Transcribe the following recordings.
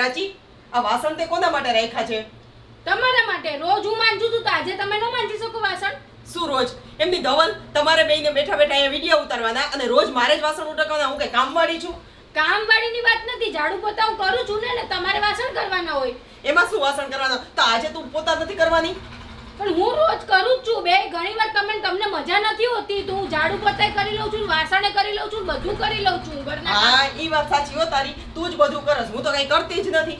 પ્રાચી આ વાસણ તે કોના માટે રાખ્યા છે? તમારા માટે રોજ હું માંજું છું તો આજે તમે ન માંજી શકો વાસણ. શું રોજ? એમની ધવલ? તમારે બેયને બેઠા બેઠા અહીંયા વીડિયો ઉતારવાના અને રોજ મારે જ વાસણ ઉટકવાના હું કઈ કામવાળી છું? કામવાળીની વાત નથી ઝાડુ પોતા હું કરું છું ને ને તમારે વાસણ કરવાના હોય. એમાં શું વાસણ કરવાના? તો આજે તું પોતા નથી કરવાની. પણ હું રોજ કરું જ છું. બે ઘણી વાર તમે તમને મજા નથી હોતી તો હું ઝાડુ પોતાય કરી લઉં છું વાસણે કરી લઉં છું બધું કરી લઉં છું. ઘરના હા ઈ વાત સાચી હો તારી. તું જ બધું કરસ. હું તો કઈ કરતી જ નથી.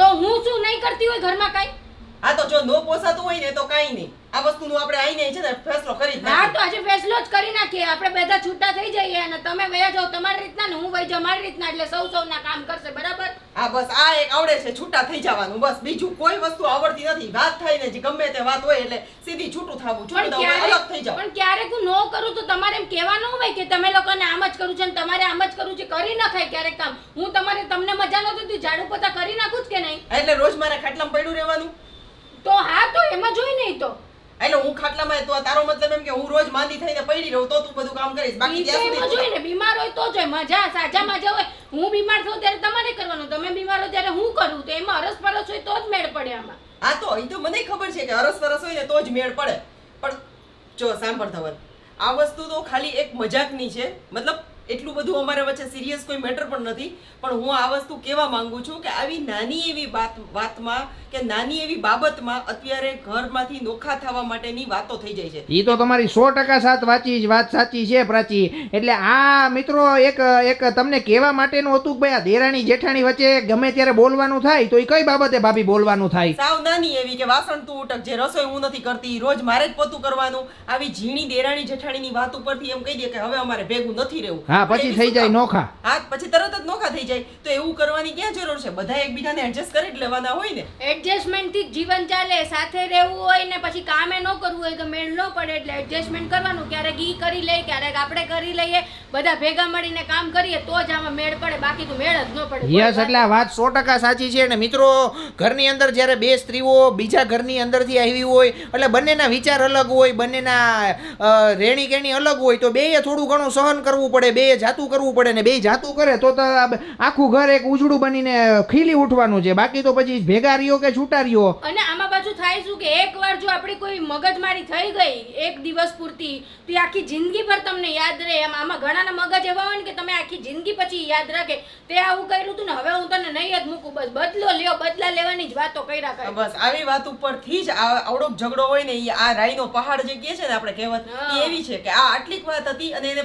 તો હું શું નહીં કરતી હોય ઘરમાં કાંઈ? હા તો જો નો પોસાતું હોય ને તો કાંઈ નહીં. આ વસ્તુનું આપણે આઈને છે ને ફેસલો કરી જ હા તો આજે ફેસલો જ કરી નાખીએ. આપણે બધા છૂટા થઈ જઈએ અને તમે વયા જાઓ તમારી રીતના ને હું વહી જાઉં મારી રીતના. એટલે સૌ સૌના કામ કરશે. બરાબર? હા બસ આ એક આવડે છે છૂટા થઈ જવાનું બસ બીજું કોઈ વસ્તુ આવડતી નથી. વાત થાય ને જે ગમે તે વાત હોય એટલે સીધી છૂટું થવું છોડી દઉં અલગ થઈ જાવ. પણ ક્યારેક હું નો કરું તો તમારે એમ કહેવાનું હોય કે તમે લોકોને આમ જ કરું છે ને તમારે આમ જ કરવું છે કરી નખાય ક્યારેક કામ હું તમારે તમને મજા નહોતી તું ઝાડુ પોતા કરી નાખું જ કે નહીં? એટલે રોજ મારા ખાટલામાં પડ્યું રહેવાનું? તો હા તો એમાં જોઈ નહીં તો. એટલે હું ખાટલામાં તો તારો મતલબ એમ કે હું રોજ માંદી થઈને પડી રહું તો તું બધું કામ કરીશ. બાકી ત્યાં સુધી જોઈ ને બીમાર હોય તો જોઈ મજા સાજા મજા હોય. હું બીમાર થઉં ત્યારે તમારે કરવાનું તમે બીમાર હો ત્યારે હું કરું તો એમાં અરસ પરસ હોય તો જ મેળ પડે આમાં. હા તો એ તો મને ખબર છે કે અરસ પરસ હોય ને તો જ મેળ પડે. પણ જો સાંભળ ધવલ આ વસ્તુ તો ખાલી એક મજાકની છે. મતલબ એટલું બધું અમારે વચ્ચે સિરિયસ કોઈ મેટર પણ નથી. પણ હું આ વસ્તુ કહેવા માંગુ છું કે આવી નાની એવી વાત વાતમાં કે નાની એવી બાબતમાં અત્યારે ઘરમાંથી નોખા થવા માટેની વાતો થઈ જાય છે. એ તો તમારી સો ટકા સાત વાંચી વાત સાચી છે પ્રાચી. એટલે આ મિત્રો એક એક તમને કહેવા માટેનું હતું કે ભાઈ આ દેરાણી જેઠાણી વચ્ચે ગમે ત્યારે બોલવાનું થાય તો એ કઈ બાબતે ભાભી બોલવાનું થાય? સાવ નાની એવી કે વાસણ તું ઉટક જે રસોઈ હું નથી કરતી રોજ મારે જ પોતું કરવાનું. આવી ઝીણી દેરાણી જેઠાણીની વાત ઉપરથી એમ કહી દે કે હવે અમારે ભેગું નથી રહેવું. હા પછી થઈ જાય નોખા. હા પછી તરત જ નોખા થઈ જાય. તો એવું કરવાની ક્યાં જરૂર છે? બધા એકબીજાને એડજસ્ટ કરી જ લેવાના હોય ને. એડજસ્ટમેન્ટથી જ જીવન ચાલે. સાથે રહેવું હોય ને પછી કામે ન કરવું હોય તો મેળ ન પડે. એટલે એડજસ્ટમેન્ટ કરવાનું. ક્યારેક ઈ કરી લે ક્યારેક આપણે કરી લઈએ. બધા ભેગા મળીને કામ કરીએ તો જ આમાં મેળ પડે બાકી તો મેળ જ ન પડે. યસ એટલે આ વાત સો ટકા સાચી છે. અને મિત્રો ઘરની અંદર જ્યારે બે સ્ત્રીઓ બીજા ઘરની અંદરથી આવી હોય એટલે બંનેના વિચાર અલગ હોય બંનેના રેણી કેણી અલગ હોય તો બેય થોડું ઘણું સહન કરવું પડે બેય જાતું કરવું પડે ને બે જાતું કરે તો આખું ઘર એક ઉજળું બનીને ખીલી ઉઠવાનું છે. બાકી તો પછી ભેગા રહ્યો કે છૂટા રહ્યો અને આમાં પાછું થાય શું કે એકવાર જો આપણી કોઈ મગજમારી થઈ ગઈ એક દિવસ પૂરતી તો આખી જિંદગી ભર તમને યાદ રહે. એમ આમાં ઘણાના મગજ એવા હોય ને કે તમે આખી જિંદગી પછી યાદ રાખે. તે આવું કર્યું હતું ને હવે હું તને નહીં જ મૂકું. બસ બદલો લ્યો બદલા લેવાની જ વાતો કર્યા કરે. બસ આવી વાત ઉપરથી જ આવડો ઝઘડો હોય ને આ રાઈનો પહાડ જે કહે છે ને આપણે કહેવત. એવી છે કે આ આટલી વાત હતી અને એને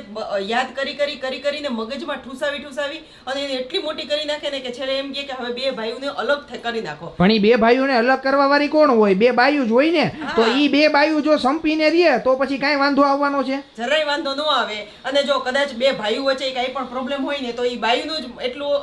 યાદ કરી કરી કરી કરીને મગજમાં ઠૂસાવી ઠૂસાવી અને એને એટલી મોટી કરી નાખે ને કે છેલ્લે એમ કે હવે બે ભાઈઓને અલગ કરી નાખો. પણ એ બે ભાઈઓને અલગ કરવા વાળી કોણ હોય? બે ભાઈઓ જ હોય ને તો એ બે ભાઈઓ જો સંપીને રહે તો પછી કાંઈ વાંધો આવવાનો છે? જરાય વાંધો ન આવે. અને જો કદાચ બે ભાઈઓ વચ્ચે કાંઈ પણ પ્રોબ્લેમ હોય ને તો એ ભાઈનું જ એટલું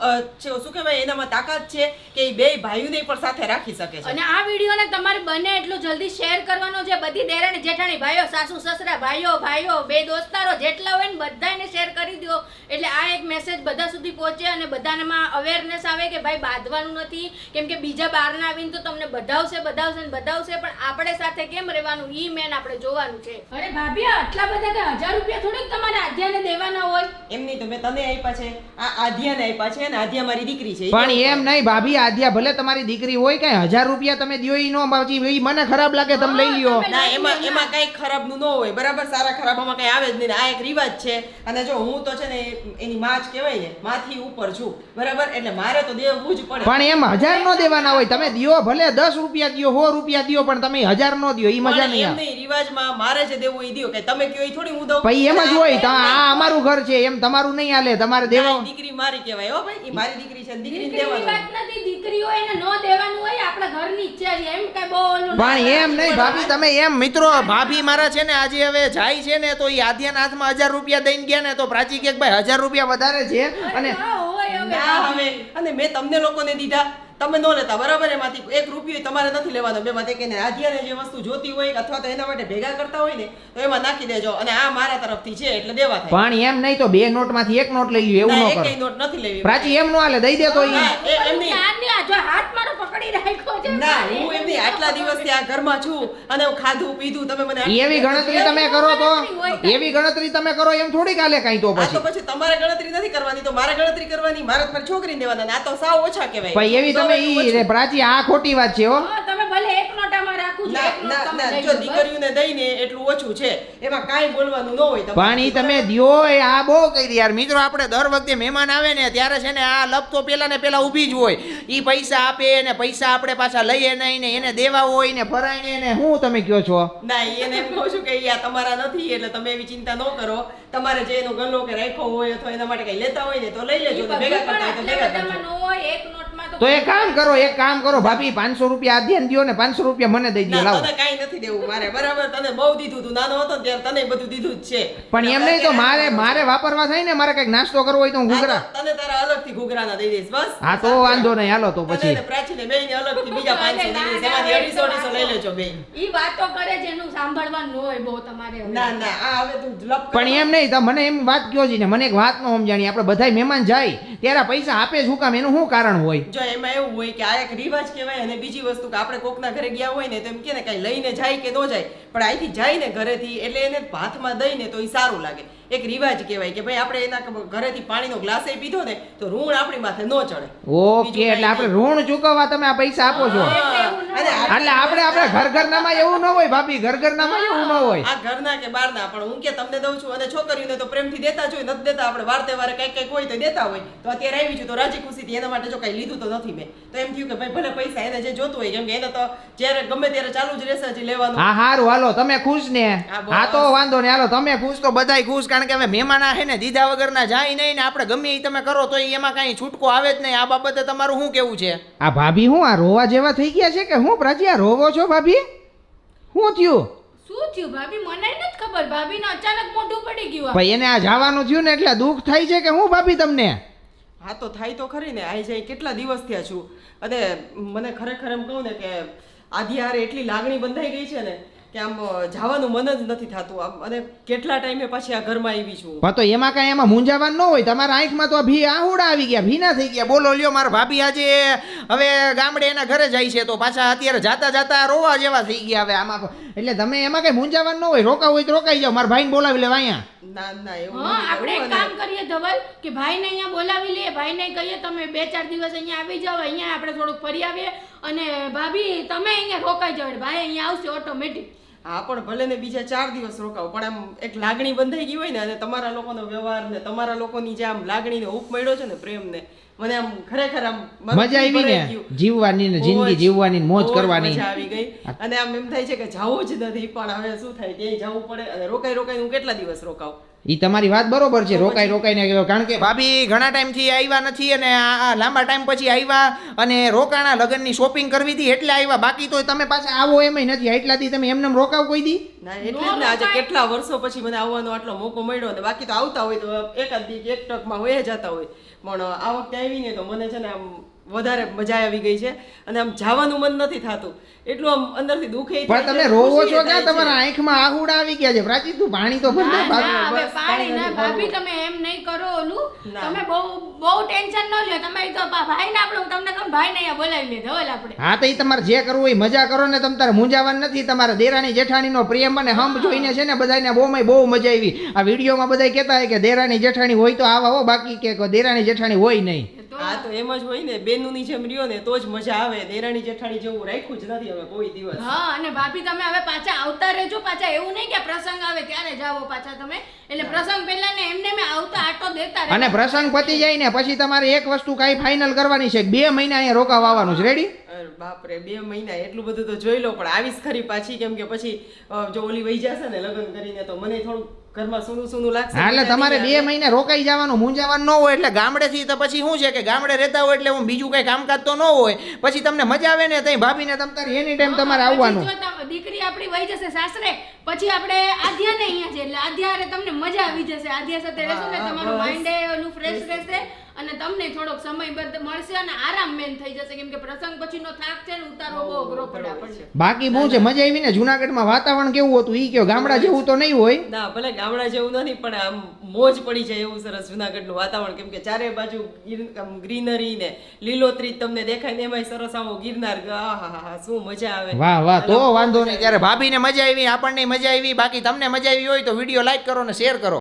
છે, શું કહેવાય એનામાં તાકાત છે કે એ બે ભાઈઓને પણ સાથે રાખી શકે છે. અને આ વિડીયોને તમારે બને એટલું જલ્દી શેર કરવાનો છે બધી દેરાણી જેઠાણી ભાઈઓ સાસુ સસરા ભાઈઓ ભાઈઓ બે દોસ્તારો જેટલા હોય ને બધાને શેર કરી દો એટલે આ એક મેસેજ બધા સુધી પહોંચે અને બધાનામાં અવેરનેસ આવે કે ભાઈ બાંધવાનું નથી. કેમ કે બીજા બહારના આવીને તો તમને બધાવશે બધાવશે ને બધાવશે પણ આપણે સાથે કેમ રહેવાનું? ઈ મેન આપણે જોવાનું છે. અરે ભાભી આટલા બધા હજાર રૂપિયા થોડીક તમારે આધ્યાને દેવાના હોય? એમની તો મેં તને આપ્યા છે. આ આધ્યાને આપ્યા છે અને આધ્યા મારી દીકરી છે. પણ એમ નહીં ભાભી આધ્યા ભલે તમારી દીકરી હોય કઈ હજાર રૂપિયા તમે દો ઈ નો બાજી મને ખરાબ લાગે તમે લઈ લ્યો. ના એમાં એમાં કઈ ખરાબનું ન હોય. બરાબર? સારા ખરાબમાં કઈ આવે જ નહીં આ એક રિવાજ છે. અને જો હું તો છે ને એની માં જ કહેવાય ને માથી ઉપર છું. બરાબર? એટલે મારે તો દેવું જ પડે. પણ એમ હજાર નો દેવાના હોય. તમે દિયો ભલે દસ રૂપિયા દિયો સો રૂપિયા દિયો પણ તમે હજાર નો દ્યો. એ મજા નહીં રિવાજમાં મારે જે દેવું એ દિયો કે તમે કયો એ થોડી હું દઉં? એમ જ હોય. આ અમારું ઘર છે એમ તમારું નહીં હાલે તમારે દેવા દીકરી મારી કહેવાય હો ભાઈ એ મારી દીકરી છે દીકરીને દેવાનું. વાત નથી દીકરીઓ એને નો દેવાનું હોય આપણા ઘરની ઈચ્છા છે એમ કઈ બહુ ઓલું પણ એમ નહીં ભાભી તમે એમ મિત્રો ભાભી મારા છે ને આજે હવે જાય છે ને તો એ આદ્યાના હાથમાં હજાર રૂપિયા દઈને ગયા ને તો પ્રાચી કે ભાઈ હજાર રૂપિયા વધારે છે અને ના હવે અને મેં તમને લોકોને દીધા. તમે ન લેતા બરાબર? એમાંથી એક રૂપિયો તમારે નથી લેવાનો. બે માંથી કે આધ્યાને જે વસ્તુ જોતી હોય અથવા તો એના માટે ભેગા કરતા હોય ને તો એમાં નાખી દેજો. અને આ મારા તરફથી છે એટલે દેવા થાય. પણ એમ નહીં તો બે નોટમાંથી એક નોટ લઈ લ્યો એવું ના કરો. એક નોટ નથી લેવી. પ્રાચી એમ નો હાલે દઈ દે તો એ- એમ નહીં ક્યારની આ જો હાથ મારો પકડ રાખ્યો છે ના હું એમની આટલા દિવસથી આ ઘરમાં છું અને હું ખાધું પીધું તમે મને એવી ગણતરી તમે કરો તો. એવી ગણતરી તમે કરો એમ થોડી કાલે કાઈ તો પછી તો પછી. તમારે ગણતરી નથી કરવાની તો મારે ગણતરી કરવાની મારે તમારી છોકરી દેવાના ને આ તો સાવ ઓછા કહેવાય. ભાઈ એવી તમે ઈ રે પ્રાચી આ ખોટી વાત છે હો. તમે ભલે એક નોટામાં રાખું ના ના નોટ તમે ના લઈ જો દીકરીઓને દઈને એટલું ઓછું છે એમાં કાંઈ બોલવાનું ન હોય. પણ ઈ તમે દ્યો એ આ બહુ કરી યાર મિત્રો આપણે દર વખતે મહેમાન આવે ને ત્યારે છે ને આ લપ તો પેલા ને પેલા ઊભી જ હોય. ઈ પૈસા આપે ને પૈસા આપણે પાછા લઈએ નહીં ને એને દેવા હોય ને ભરાય ને હું તમે કયો છો? ના એને એમ કહું છું કે આ તમારા નથી એટલે તમે એવી ચિંતા ન કરો. તમારે જે એનો ગલ્લો કે રાખ્યો હોય અથવા એના માટે કઈ લેતા હોય ને તો લઈ લેજો ભેગા કરતા હોય તો ભેગા કરજો. હોય, એક નોટમાં તો એ કામ કરો એક કામ કરો ભાભી પાંચસો રૂપિયા આ ધ્યાન ને પાંચસો રૂપિયા મને દઈ દો લાવો. તને કાંઈ નથી દેવું મારે બરાબર? તને બહુ દીધું તું નાનો હતો ત્યારે તને બધું દીધું જ છે. પણ એમ નહીં તો મારે મારે વાપરવા થાય ને મારે કંઈક નાસ્તો કરવો હોય તો હું ઘૂઘરા તને તારા અલગથી ઘૂઘરાના દઈ દઈશ બસ. હા તો વાંધો નહીં હાલો તો પછી. ને પ્રાચીને બેયને અલગથી બીજા અરે પાંચસો ના, દઈ દઈશ એમાંથી અઢીસો અઢીસો લઈ લેજો બેન. ઈ વાતો કરે જેનું સાંભળવાનું હોય બહુ તમારે ના ના આ હવે તું લપ પણ એમ નહીં તો મને એમ વાત કયો છે ને મને એક વાત નો સમજાણી આપણે બધાય મહેમાન જાય ત્યારે પૈસા આપે શું કામ એનું શું કારણ હોય? જો એમાં એવું હોય કે આ એક રિવાજ કહેવાય અને બીજી વસ્તુ કે આપણે કોકના ઘરે ગયા હોય ને તો એમ કે ને કઈ લઈને જાય કે ન જાય, પણ અહીંથી જાય ને ઘરેથી એટલે એને હાથમાં દઈને તો એ સારું લાગે. એક રિવાજ કહેવાય કે ભાઈ આપણે એના ઘરેથી પાણીનો ગ્લાસ પીધો ને તો ઋણ આપણી માથે ન ચડે. ઓકે એટલે આપણે ઋણ ચૂકવવા તમે આ પૈસા આપો છો. ન એટલે આપણે આપણે ઘર ઘરનામાં એવું ન હોય ભાભી ઘર ઘરનામાં એવું ન હોય. આ ઘરના કે બહારના પણ હું કે તમને દઉં છું અને છોકરીઓને તો પ્રેમથી દેતા જ હોય નથી દેતા આપણે વાર તહેવારે કંઈક કંઈક હોય તો દેતા હોય. તો અત્યારે આવી છું તો રાજી ખુશીથી એના માટે જો કંઈ લીધું તો નથી મેં. તો એમ થયું કે ભાઈ ભલે પૈસા એને જે જોતું હોય કેમ કે એને તો જ્યારે ગમે ત્યારે ચાલુ જ રહેશે હજી લેવાનું. હા હારું હાલો તમે ખુશ ને. હા, તો વાંધો નહીં હાલો તમે ખુશ તો બધાય ખુશ કારણ કે હવે મહેમાન આ હે ને દીધા વગરના જાય નહીં ને આપણે ગમે એ તમે કરો તો એમાં કાંઈ છૂટકો આવે જ નહીં. આ બાબતે તમારું શું કેવું છે? આ ભાભી હું આ રોવા જેવા થઈ ગયા છે કે હું પ્રાચી આ રોવો છો ભાભી? શું થયું? શું થયું ભાભી? મને નથી ખબર. ભાભીને અચાનક મોઢું પડી ગયું. ભાઈ એને આ જવાનું થયું ને એટલે દુઃખ થાય છે કે હું ભાભી તમને? હા તો થાય તો ખરી ને. આઈ જાય કેટલા દિવસ થયા છું. અને મને ખરેખર એમ કહું ને કે આધી હારે એટલી લાગણી બંધાઈ ગઈ છે ને કે આમ જવાનું મન જ નથી થતું. આમ અને કેટલા ટાઈમે પાછી આ ઘરમાં આવી છું. પણ તો એમાં કાંઈ એમાં મૂંઝાવાનું ન હોય. તમારા આંખમાં તો ભી આહુડા આવી ગયા ભીના થઈ ગયા. બોલો લ્યો મારા ભાભી આજે હવે ગામડે એના ઘરે જાય છે તો પાછા અત્યારે જાતા જાતા રોવા જેવા થઈ ગયા હવે આમાં. એટલે તમે એમાં કઈ મૂંઝાવાનું ન હોય. રોકા હોય તો રોકાઈ જાઓ. મારા ભાઈને બોલાવી લેવા અહીંયા. ના ના એવું હા આપણે એક કામ કરીએ ધવલ કે ભાઈને અહીંયા બોલાવી લઈએ. ભાઈને કહીએ તમે બે ચાર દિવસ અહીંયા આવી જાઓ. અહીંયા આપણે થોડુંક ફરી આવીએ. અને ભાભી તમે અહીંયા રોકાઈ જાઓ. ભાઈ અહીંયા આવશે ઓટોમેટિક. હા, પણ ભલે ને બીજા ચાર દિવસ રોકાવ, પણ આમ એક લાગણી બંધાઈ ગઈ હોય ને, અને તમારા લોકોનો વ્યવહાર ને તમારા લોકોની જે આમ લાગણીને ઉપ મળ્યો છે ને પ્રેમ ને મને આમ ખરેખર આમ મજા આવી ને જીવવાની ને જિંદગી જીવવાની મોજ કરવાની. મજા આવી ગઈ. અને આમ એમ થાય છે કે જવું જ નથી પણ હવે શું થાય ક્યાંય જવું પડે? અને રોકાઈ રોકાઈ હું કેટલા દિવસ રોકાવ? ઈ તમારી વાત બરોબર છે રોકાઈ રોકાઈને કારણ કે ભાભી ઘણા ટાઈમથી આવ્યા નથી અને આ લાંબા ટાઈમ પછી આવ્યા અને રોકાણા લગ્નની શોપિંગ કરવી હતી એટલે આવ્યા. બાકી તો તમે પાછા આવો એમય નથી. એટલા દી તમે એમને રોકાવ કોઈ દી? ના એટલે જ ને આજે કેટલા વર્ષો પછી મને આવવાનો આટલો મોકો મળ્યો ને બાકી તો આવતા હોય તો એકાદ દી એક ટકમાં હોય જતા હોય. પણ આ વખતે આવીને તો મને છે ને આમ વધારે મજા આવી ગઈ છે. અને આમ જવાનું મન નથી થતું. એટલું આમ અંદરથી દુખે પણ તમે રોવો છો કે તમારા આંખમાં આહુડ આવી ગયા છે. પ્રાચી તું પાણી તો ભર ભાભી. પાણી ના ભાભી તમે એમ નહીં કરો ઓલું. તમે બહુ બહુ ટેન્શન ન લ્યો. તમે તો ભાઈ ને આપણે તમને કહું ભાઈ ને અહીંયા બોલાવી લીધો ધવલ આપણે. હા તો ઈ તમારે જે કરવું હોય મજા કરો ને તમ તારે મૂંઝાવાનું નથી. તમારા દેરાણી જેઠાણીનો પ્રેમ અને હમ જોઈને છે ને બધાને બહુમાં બહુ મજા આવી. આ વિડીયોમાં બધા કહેતા હોય કે દેરાણી જેઠાણી હોય તો આવા હો બાકી કે દેરાણી જેઠાણી હોય નહીં. હા તો એમ જ હોય ને બેનુની જેમ રહ્યો ને તો જ મજા આવે. દેરાણી જેઠાણી જેવું રાખ્યું જ નથી હવે કોઈ દિવસ. હા અને ભાભી તમે હવે પાછા આવતા રહેજો પાછા એવું નહીં કે પ્રસંગ આવે ત્યારે જાઓ પાછા તમે. એટલે પ્રસંગ પહેલા ને એમને મેં આવતા આટો દેતા અને પ્રસંગ પતી જાય ને પછી તમારે એક વસ્તુ કાંઈ ફાઇનલ કરવાની છે બે મહિના અહીંયા રોકાવા આવવાનું છે રેડી બાપરે બે મહિના એટલું બધું તો જોઈ લો પણ આવીશ ખરી પાછી કેમ કે પછી જો ઓલી વહી જશે ને લગ્ન કરીને તો મને થોડું ઘરમાં સૂનું સૂનું લાગશે હા એટલે તમારે બે મહિને રોકાઈ જવાનું મૂંઝાવાનું ન હોય એટલે ગામડેથી તો પછી શું છે કે ગામડે રહેતા હોય એટલે હું બીજું કઈ કામકાજ તો ન હોય પછી તમને મજા આવે ને તઈ ભાભીને તમ તારી એની ટાઈમ તમારે આવવાનું. દીકરી આપણી વહી જશે સાસરે. પછી આપણે આધ્યાને અહીંયા છે એટલે આધ્યારે તમને મજા આવી જશે. આધ્યા સાથે રહેશો ને તમારું માઇન્ડ ઓલું ફ્રેશ રહેશે અને તમને થોડોક સમય બધ મળશે અને આરામ મેન થઈ જશે. કેમ કે પ્રસંગ પછીનો થાક છે ને ઉતારો બહુ અઘરો પડે આપણને બાકી બહુ છે મજા આવી ને જુનાગઢમાં વાતાવરણ કેવું હતું? ઈ કયો ગામડા જેવું તો નહીં હોય? ના ભલે ગામડા જેવું નથી પણ આમ મોજ પડી જાય એવું સરસ જુનાગઢનું વાતાવરણ. કેમ કે ચારે બાજુ ગ્રીનરી ને લીલોતરી તમને દેખાય ને એમાંય સરસ આવો ગિરનાર. આહા શું મજા આવે. વાહ વાહ તો વાંધો નહીં. ત્યારે ભાભીને મજા આવી, આપણને મજા આવી, બાકી તમને મજા આવી હોય તો વીડિયો લાઈક કરો ને શેર કરો.